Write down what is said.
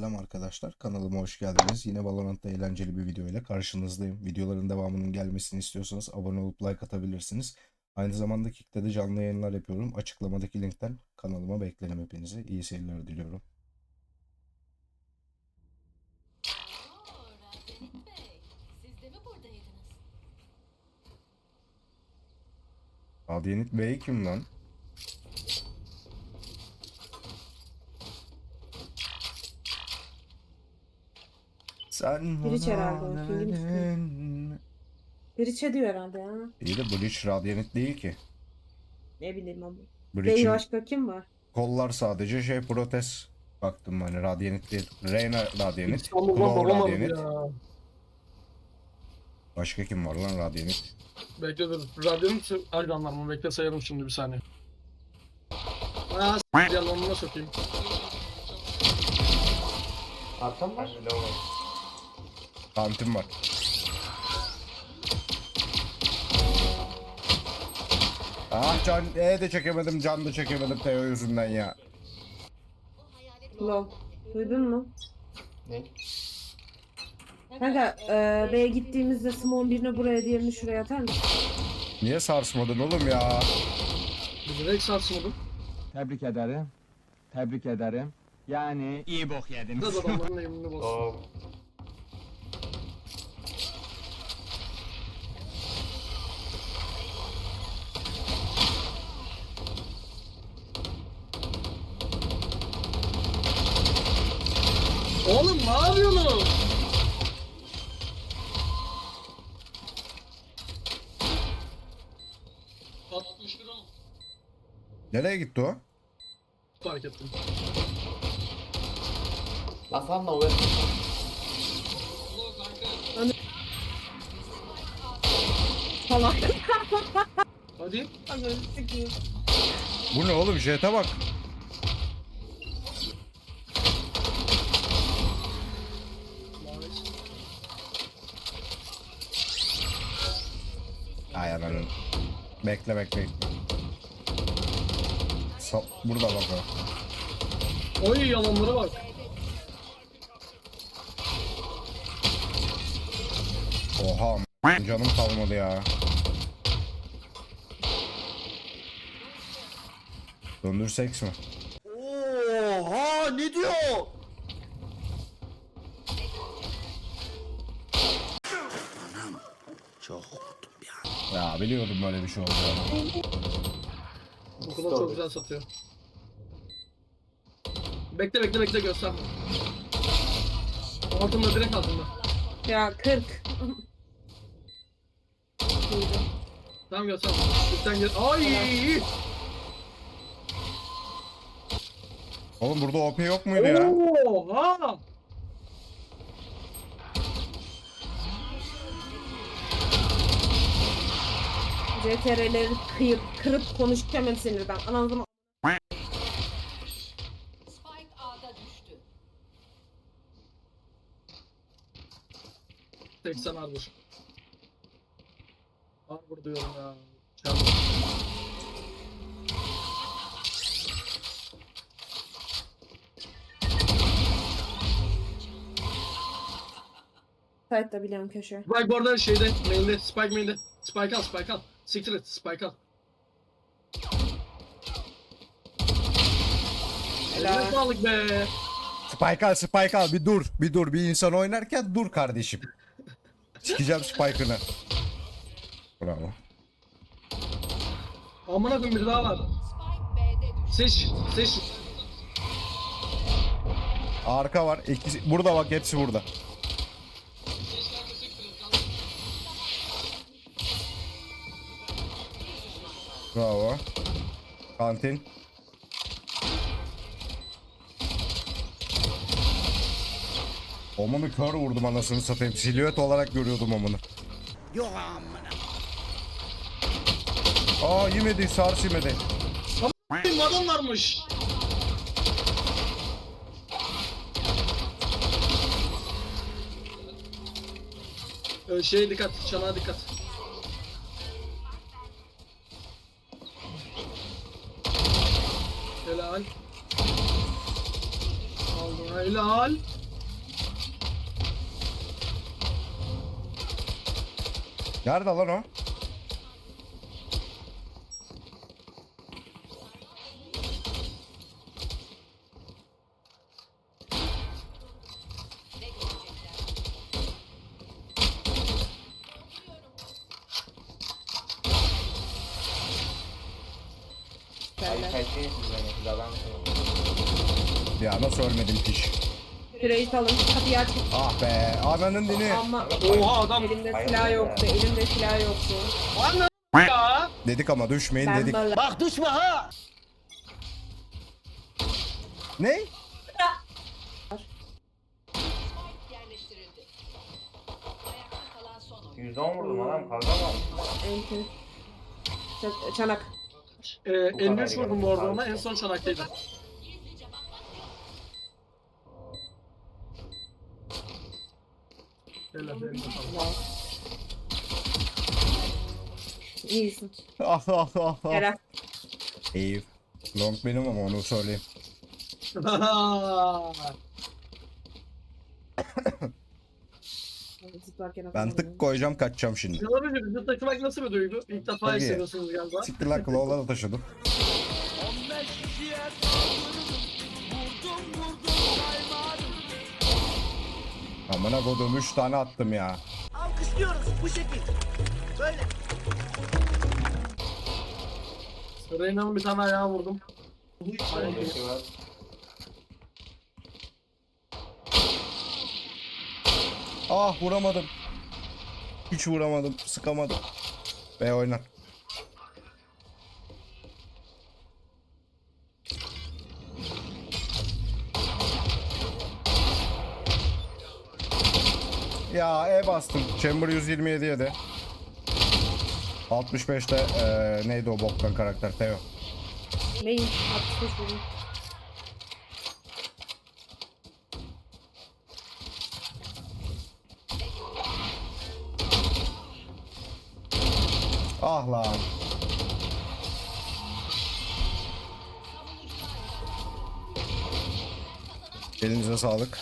Selam arkadaşlar. Kanalıma hoş geldiniz. Yine Valorant'ta eğlenceli bir video ile karşınızdayım. Videoların devamının gelmesini istiyorsanız abone olup like atabilirsiniz. Aynı zamanda Kick'te de canlı yayınlar yapıyorum. Açıklamadaki linkten kanalıma beklerim hepinizi. İyi seyirler diliyorum. Radianit Bey kim lan? Sen bana herhalde o, filmin ismi. diyor herhalde ya. İyi de Bleach Radianit değil ki. Ne bileyim abi. Bleach'in Değil başka kim var? kollar sadece şey protez. Baktım hani Radianit değil. Reyna Claw bulamadım Radianit. ya. Başka kim var lan Radianit? Bekle dur. Radyonun Erdoğanlar mı? Bekle sayalım şimdi bir saniye. Aa s*** yalanına sokayım. Artan var. Kantin var. Ah can E de çekemedim can da çekemedim Teo yüzünden ya. Lol. Duydun mu? Ne? Kanka e, B'ye gittiğimizde Simon birini buraya diğerini şuraya atar mısın? Niye sarsmadın oğlum ya? Direkt sarsmadım. Tebrik ederim. Tebrik ederim. Yani iyi bok yediniz. Biraz adamların bozsun. Oğlum ne yapıyorsun? Patlatmıştır oğlum. Nereye gitti o? Fark ettim. Hasan'la o Salak. Hadi. Ananı sikeyim. Bu ne oğlum jete bak. Bekle bekle. Sa- Burada bak o. Oy yalanlara bak. Oha canım kalmadı ya. Döndürsek mi? Oha ne diyor? Ya biliyordum böyle bir şey olacağını. Bu kadar çok güzel satıyor. Bekle bekle bekle gösterme. Altında direkt altında. Ya 40. Duydum. Tamam göster. Lütfen gel. Ay! Oğlum burada OP yok muydu ya? Oha! CTR'leri kıyıp kırıp konuşacağım hem sinirden. Ananızı Spike A'da düştü. 80 Arbor. Arbor diyorum ya. Çaldım. Site'da biliyorum köşe. Spike bu arada şeyde, main'de, Spike main'de. Spike al, Spike al. Siktir et, Spike al. Helal. Sağlık be. Spike al Spike al bir dur bir dur bir insan oynarken dur kardeşim. Sikeceğim Spike'ını. Bravo. Amına koyayım biri daha var. Seç, seç. Arka var. İkisi, burada bak hepsi burada. Bravo. Kantin. Omunu kör vurdum anasını satayım. Silüet olarak görüyordum omunu. Yok amına. Aa yemedi sars yemedi. Benim adam varmış. Ee, şey dikkat, çanağa dikkat. Helal. Aldım helal. Nerede lan o? Kaçın hızladan Ya nasıl ölmedim piş. Küreyi alın. Kapıyı aç. Ah be ananın dini. Ama Oha adam. elimde silah yoktu. Elimde silah yoktu. Anne ya. Dedik ama düşmeyin Ben dedik. böyle. Ne? yerleştirildi. Ayakta kalan son oyun. 110 vurdum adam kavga mı almış? Enti. Ç- Çanak. Ee, 53 vurdum ona en son çanaktaydı. Helal, helal. İyisin. Ah ah ah ah. Yere. Eve. Long benim ama onu söyleyeyim. Zıplarken Ben tık koyacağım kaçacağım şimdi. Olabilir. Bizi taşımak nasıl bir duygu? İlk defa Tabii. hissediyorsunuz galiba. Siktir lan Claw'la da taşıdım. Amına kodum 3 tane attım ya. Alkışlıyoruz bu şekil. Böyle. Reyna'nın bir tane ayağı vurdum. Aynen. Öndeki var. Ah vuramadım. Hiç vuramadım. Sıkamadım. Ve oynar. Ya E bastım. Chamber 127'ye de. 65'te eee neydi o boktan karakter? Teo. Neyin? 65 vurun. Ah lan. Elinize sağlık.